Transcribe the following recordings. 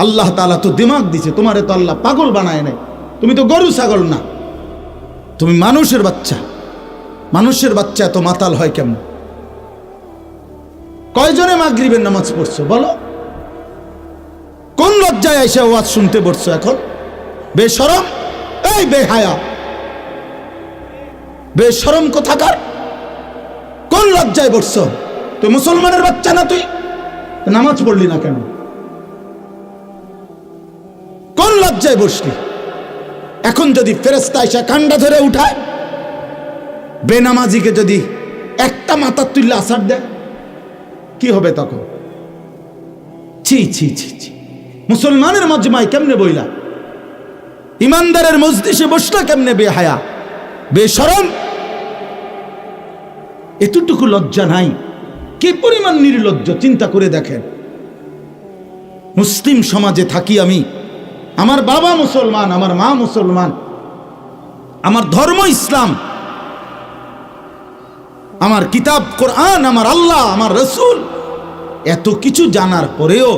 আল্লাহ তালা তো দিমাগ দিছে, তোমারে তো আল্লাহ পাগল বানায় নাই। তুমি তো গরু ছাগল না। তুমি মানুষের বাচ্চা। মানুষের বাচ্চা এত মাতাল হয় কেমন? কয়জনে মাগরিবের নামাজ পড়ছো, বলো? কোন লজ্জায় এসে ওয়াজ শুনতে পড়ছো এখন? বেসরম এই বেহায়া। বেসরম কোথাকার? কোন লজ্জায় বসছো তুই মুসলমানের বাচ্চা না তুই? নামাজ পড়লি না কেন? লজ্জায় বসলি। এখন যদি ফেরেস্তা এসে কান্ডা ধরে উঠায়, বেনামাজিকে যদি একটা মাথার তুললে আসার দেয়, কি হবে তখন? ছি ছি ছি ছি। মুসলমানের মজমায় কেমনে বইলা? ইমানদারের মজলিসে বসলা কেমনে বেহায়া? বেসরম এতটুকু লজ্জা নাই। কি পরিমাণ নির্লজ্জ, চিন্তা করে দেখেন। মুসলিম সমাজে থাকি আমি। আমার বাবা মুসলমান, আমার মা মুসলমান, আমার ধর্ম ইসলাম, আমার কিতাব কোরআন, আমার আল্লাহ, আমার রসুল, এত কিছু জানার পরেও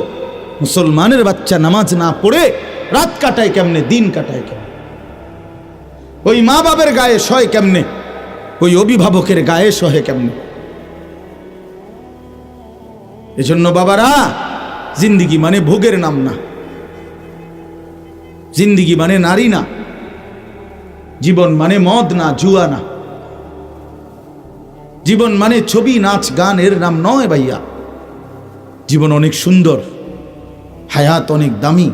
মুসলমানের বাচ্চা নামাজ না পড়ে রাত কাটায় কেমনে, দিন কাটায় কেমনে? ওই মা বাবের গায়ে সয় কেমনে? ওই অভিভাবকের গায়ে সহে কেমনে? এজন্য বাবারা, জিন্দিগি মানে ভোগের নাম না। জিন্দিগি মানে নারী না, জীবন মানে মদ না, জুয়া না। জীবন মানে ছবি, নাচ, গান, এর নাম নয় ভাইয়া। জীবন অনেক সুন্দর, হায়াত অনেক দামি,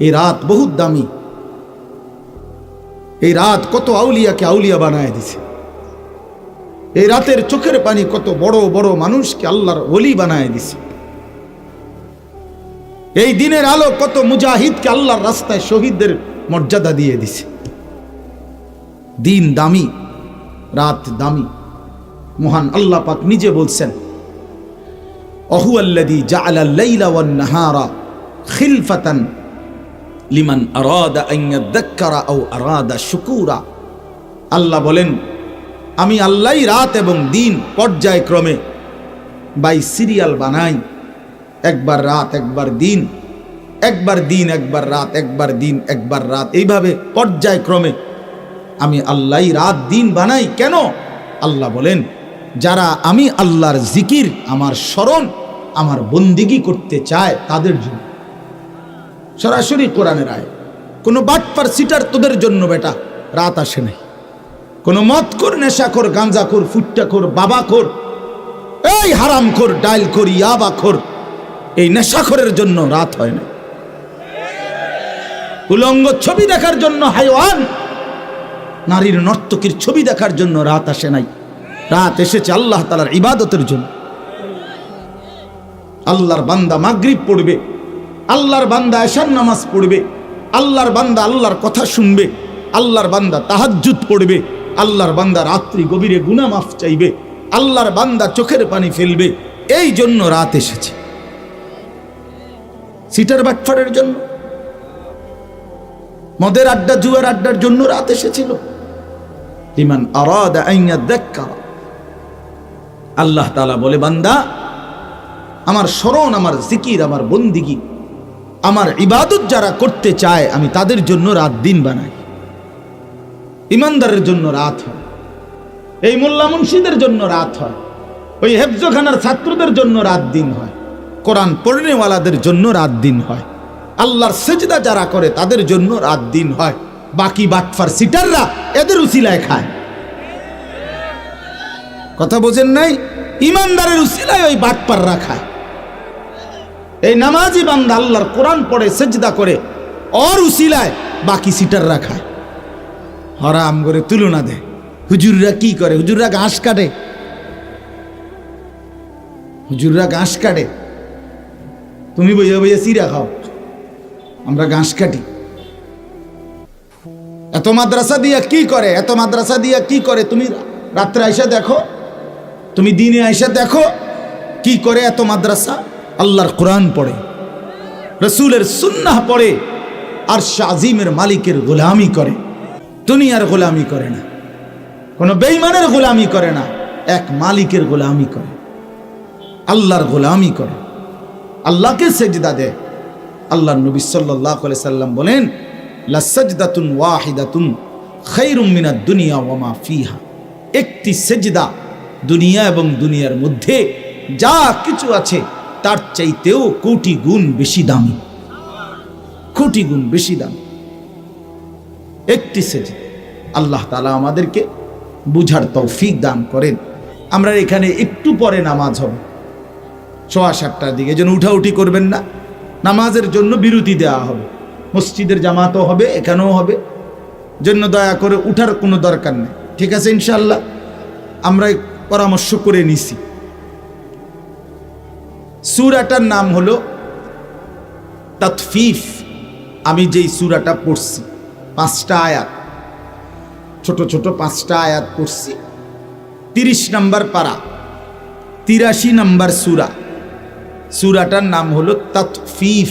এই রাত বহুত দামি। এই রাত কত আউলিয়াকে আউলিয়া বানায় দিছে। এই রাতের চোখের পানি কত বড় বড় মানুষকে আল্লাহর ওলি বানায় দিছে। এই দিনের আলো কত মুজাহিদকে আল্লাহর রাস্তায় শহীদদের মর্যাদা দিয়ে দিছে। দিন দামি, রাত দামি। মহান আল্লাহ পাক নিজে বলছেন অহু আল্লাদি জাআলা লাইলা ওয়ান নাহারা খিলফাতান লিমান শুকুরা। আল্লাহ বলেন, আমি আল্লাহই রাত এবং দিন পর্যায়ক্রমে বাই সিরিয়াল বানাই একবার রাত, একবার দিন একবার দিন, একবার রাত, একবার দিন, একবার রাত। এইভাবে পর্যায়ক্রমে আমি আল্লাহই রাত, দিন বানাই। কেন? আল্লাহ বলেন, যারা আমি আল্লাহর জিকির, আমার স্মরণ, আমার বন্দিগি করতে চায় তাদের জন্য। সরাসরি কোরআনের আয় কোনো বাটপার সিটার তোদের জন্য বেটা, রাত আসে নাই। কোনো মদখোর, নেশাখোর, গাঁজাখোর, ফুট্টাখোর, বাবাখোর, এই হারামখোর, ডাইলখোর, ইয়াবাখোর এই নেশাখরের জন্য রাত হয় না। উলঙ্গ ছবি দেখার জন্য হাইওয়ান, নারীর নর্তকীর ছবি দেখার জন্য রাত আসে নাই। রাত এসেছে আল্লাহ তালার ইবাদতের জন্য। আল্লাহর বান্দা মাগরিব পড়বে, আল্লাহর বান্দা এশার নামাজ পড়বে, আল্লাহর বান্দা আল্লাহর কথা শুনবে, আল্লাহর বান্দা তাহাজ্জুদ পড়বে, আল্লাহর বান্দা রাত্রি গভীরে গুনা মাফ চাইবে, আল্লাহর বান্দা চোখের পানি ফেলবে, এই জন্য রাত এসেছে। সিটার বাটফারের জন্য। মদের আড্ডা, জুয়ার আড্ডার জন্য রাত এসেছিল। ইমান আল্লাহ তালা বলে, বান্দা, আমার স্মরণ, আমার জিকির, আমার বন্দিগি, আমার ইবাদত যারা করতে চায়, আমি তাদের জন্য রাত দিন বানাই। ইমানদারের জন্য রাত হয়। এই মোল্লা মুন্সিদের জন্য রাত হয়। ওই হেফজখানার ছাত্রদের জন্য রাত দিন হয়। কোরআন পড়নেওয়ালাদের জন্য রাত দিন হয়। আল্লাহর সেজদা যারা করে তাদের জন্য রাত দিন হয়। বাকি বাটফার সিটাররা এদের উসিলায় খায়। কথা বোঝেন নাই? ইমানদারের উসিলায় ওই বাটপাররা খায়। এই নামাজি বান্দা আল্লাহর কোরআন পড়ে, সেজদা করে অর উসিলায় বাকি সিটাররা খায়। হরাম করে তুলনা দেয় হুজুররা কি করে? হুজুররা ঘাস কাটে। হুজুররা ঘাস কাটে। তুমি বইয়া বইয়া চিরা খাও। আমরা ঘাস কাটি। এত মাদ্রাসা দিয়া কি করে? এত মাদ্রাসা দিয়া কি করে? তুমি রাত্রে আইসা দেখো। তুমি দিনে আইসা দেখো কি করে এত মাদ্রাসা? আল্লাহর কোরআন পড়ে, রসুলের সুন্নাহ পড়ে আর শাজিমের মালিকের গোলামি করে। দুনিয়ার গোলামি করে না। কোনো বেইমানের গোলামি করে না। এক মালিকের গোলামি করে। আল্লাহর গোলামি করে। আল্লাহকে সেজদা দেয় আল্লাহ নবী সাল্লাহ সাল্লাম বলেন লাসাজদাতুন ওয়াহিদাতুন খৈরুম মিনাদ দুনিয়া ওয়ামা ফিহা। একটি সেজদা দুনিয়া এবং দুনিয়ার মধ্যে যা কিছু আছে, তার চাইতেও কোটি গুণ বেশি দামি। কোটি গুণ বেশি দাম। একটি সেজদা। আল্লাহ তালা আমাদেরকে বুঝার তৌফিক দান করেন। আমরা এখানে একটু পরে নামাজ হবে। সোয়া সাতটার দিকে, যেন উঠাউঠি করবেন না। নামাজের জন্য বিরতি দেওয়া হবে। মসজিদের জামাতও হবে, এখানেও হবে। জন্য দয়া করে উঠার কোনো দরকার নেই। ঠিক আছে ইনশাল্লাহ আমরা পরামর্শ করে নিছি। সুরাটার নাম হলো তৎফিফ আমি যেই সুরাটা পড়ছি, পাঁচটা আয়াত। ছোট ছোট পাঁচটা আয়াত পড়ছি। তিরিশ নাম্বার পারা, তিরাশি নাম্বার সুরা। সুরাটার নাম হলো তৎফিফ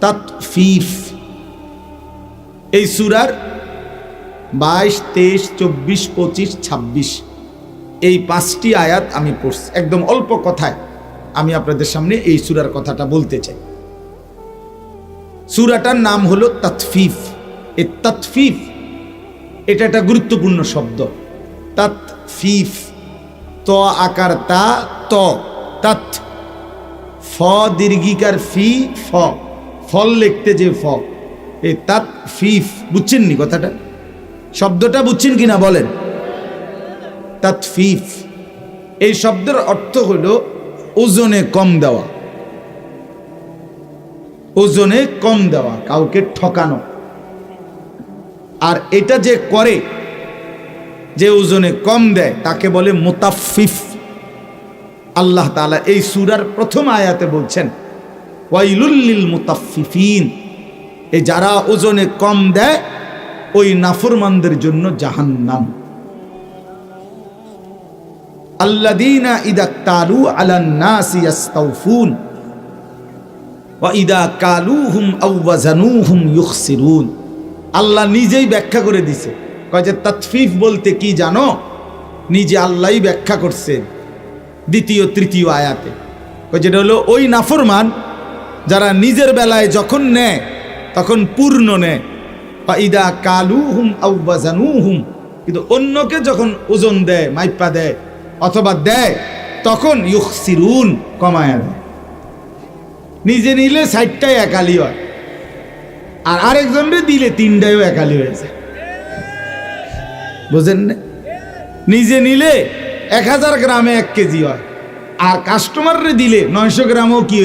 তৎফিফ এই সুরার বাইশ, তেইশ, চব্বিশ, পঁচিশ, ছাব্বিশ, এই পাঁচটি আয়াত আমি পড়ছি। একদম অল্প কথায় আমি আপনাদের সামনে এই সুরার কথাটা বলতে চাই। সুরাটার নাম হলো তৎফিফ এ তৎফিফ এটা একটা গুরুত্বপূর্ণ শব্দ। তৎফিফ ত আকার তা, ত। তৎ দীর্ঘিকার ফি ফ। ফল লিখতে যে ফ। এই তাত ফিফ বুঝছেন নি কথাটা? শব্দটা বুঝছেন কিনা বলেন? তাত ফিফ এই শব্দের অর্থ হল ওজনে কম দেওয়া। ওজনে কম দেওয়া, কাউকে ঠকানো। আর এটা যে করে, যে ওজনে কম দেয়, তাকে বলে মোতাফিফ। আল্লাহ তালা এই সুরার প্রথম আয়াতে বলছেন ওয়াইলুল্লিল মুতাফিফিন এই যারা ওজনে কম দেয়, ওই নাফরমানদের জন্য জাহান্নাম। আল্লাদিনা ওয়া ইদা কালুহুম আও ওয়াজানুহুম ইউখসিরুন। আল্লাহ নিজেই ব্যাখ্যা করে দিছে। কয় যে বলতে কি জানো? নিজে আল্লাহই ব্যাখ্যা করছেন দ্বিতীয়, তৃতীয় আয়াতে। যেটা হলো, ওই নাফরমান যারা নিজের বেলায় যখন নেয়, তখন পূর্ণ নেয়। বা ইদা কালু হুম আউবাজানু হুম কিন্তু অন্যকে যখন ওজন দেয়, মাইপা দেয়, অথবা দেয়, তখন ইউকসিরুন কমায়া দেয়। নিজে নিলে সাইডটাই একালি হয়। আর আরেকজনরে দিলে তিনটাও একালি হয়েছে বুঝেন না? নিজে নিলে এক হাজার গ্রামে এক কেজি হয়। আর কাস্টমাররে দিলে নয়শো গ্রামও কি